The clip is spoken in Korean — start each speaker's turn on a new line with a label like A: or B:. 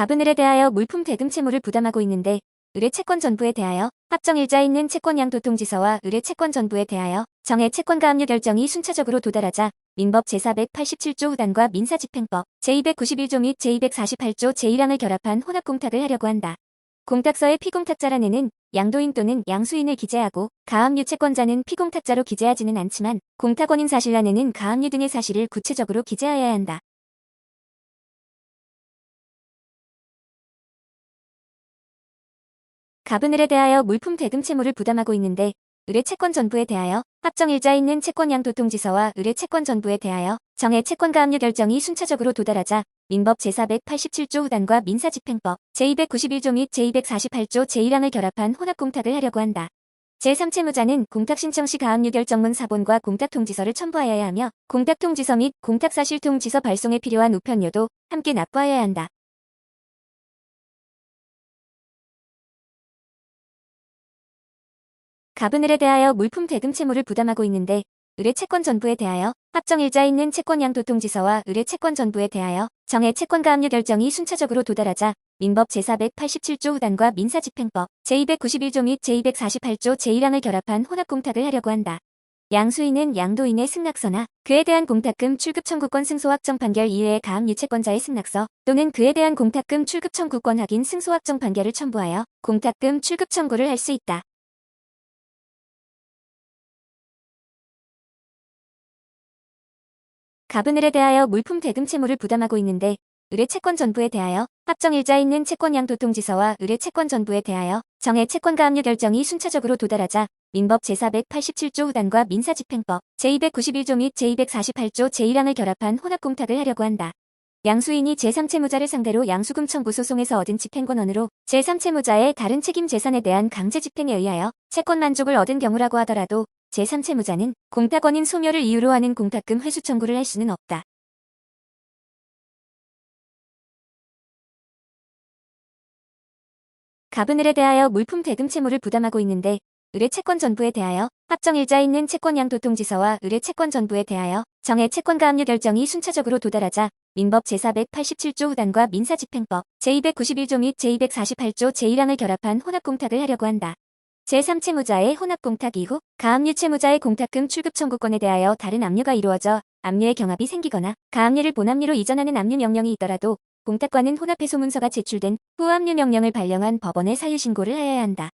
A: 가분을에 대하여 물품 대금 채무를 부담하고 있는데 의뢰 채권 전부에 대하여 합정일자에 있는 채권양 도통지서와 의뢰 채권 전부에 대하여 정해 채권가 압류 결정이 순차적으로 도달하자 민법 제487조 후단과 민사집행법 제291조 및 제248조 제1항을 결합한 혼합공탁을 하려고 한다. 공탁서의 피공탁자란 애는 양도인 또는 양수인을 기재하고 가압류 채권자는 피공탁자로 기재하지는 않지만 공탁원인 사실란에는 가압류 등의 사실을 구체적으로 기재하여야 한다. 가분을에 대하여 물품 대금 채무를 부담하고 있는데 의뢰 채권 전부에 대하여 합정일자에 있는 채권양 도통지서와 의뢰 채권 전부에 대하여 정해 채권가 압류 결정이 순차적으로 도달하자 민법 제487조 후단과 민사집행법 제291조 및 제248조 제1항을 결합한 혼합공탁을 하려고 한다. 제3채무자는 공탁신청 시 가압류 결정문 사본과 공탁통지서를 첨부하여야 하며 공탁통지서 및 공탁사실통지서 발송에 필요한 우편료도 함께 납부하여야 한다. 가분을에 대하여 물품 대금 채무를 부담하고 있는데 의뢰 채권 전부에 대하여 합정일자에 있는 채권양 도통지서와 의뢰 채권 전부에 대하여 정해 채권가 압류 결정이 순차적으로 도달하자 민법 제487조 후단과 민사집행법 제291조 및 제248조 제1항을 결합한 혼합공탁을 하려고 한다. 양수인은 양도인의 승낙서나 그에 대한 공탁금 출급 청구권 승소 확정 판결 이외의 가압 유채권자의 승낙서 또는 그에 대한 공탁금 출급 청구권 확인 승소 확정 판결을 첨부하여 공탁금 출급 청구를 할 수 있다. 가분을에 대하여 물품 대금 채무를 부담하고 있는데 의뢰 채권 전부에 대하여 합정일자에 있는 채권양 도통지서와 의뢰 채권 전부에 대하여 정해 채권가 압류 결정이 순차적으로 도달하자 민법 제487조 후단과 민사집행법 제291조 및 제248조 제1항을 결합한 혼합공탁을 하려고 한다. 양수인이 제3채무자를 상대로 양수금 청구 소송에서 얻은 집행권원으로 제3채무자의 다른 책임 재산에 대한 강제 집행에 의하여 채권 만족을 얻은 경우라고 하더라도 제3채무자는 공탁원인 소멸을 이유로 하는 공탁금 회수 청구를 할 수는 없다. 가분을에 대하여 물품 대금 채무를 부담하고 있는데 의뢰 채권 전부에 대하여 합정일자에 있는 채권양 도통지서와 의뢰 채권 전부에 대하여 정해 채권가 압류 결정이 순차적으로 도달하자 민법 제487조 후단과 민사집행법 제291조 및 제248조 제1항을 결합한 혼합공탁을 하려고 한다. 제3채무자의 혼합공탁 이후 가압류 채무자의 공탁금 출급 청구권에 대하여 다른 압류가 이루어져 압류의 경합이 생기거나 가압류를 본압류로 이전하는 압류 명령이 있더라도 공탁과는 혼합해소 문서가 제출된 후압류 명령을 발령한 법원에 사유신고를 하여야 한다.